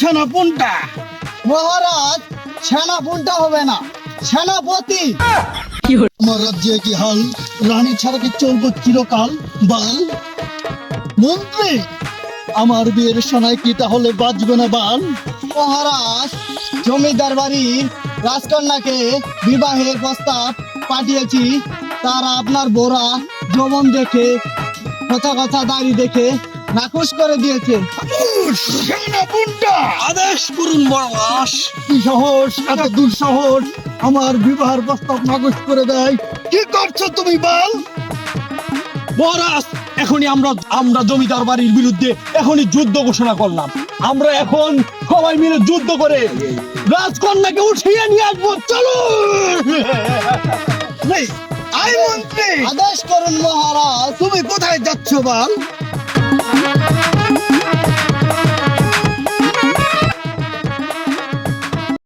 সেনাপুনটা মহারাজ সেনাপুনটা হবে না সেনাপতি। আমার রাজ্যে কি হাল? রানী ছাড়া কি চলবো চিরকাল? বাল? মন্ত্রী আমার বিয়ের সোনায় কি তাহলে বাজবে না বাল? মহারাজ জমিদার বাড়ির রাজকন্যাকে বিবাহের প্রস্তাব পাঠিয়েছি। তারা আপনার বোরা যৌবন দেখে কথা কথা দাড়ি দেখে নাকুশ করে দিয়েছে। আদেশ করুন বড়বাস কি সাহস এত দুঃসাহস আমার বিবাহের প্রস্তাব নাকচ করে দেয়। কি করছ তুমি বাল? মহারাজ এখনই আমরা আমরা জমিদার বাড়ির বিরুদ্ধে এখনই যুদ্ধ ঘোষণা করলাম। আমরা এখন সবাই মিলে যুদ্ধ করে রাজকন্যাকে উঠিয়ে নিয়ে আসব। চলো আই মন্ত্রী! আদেশ করুন মহারাজ। তুমি কোথায় যাচ্ছ বাল?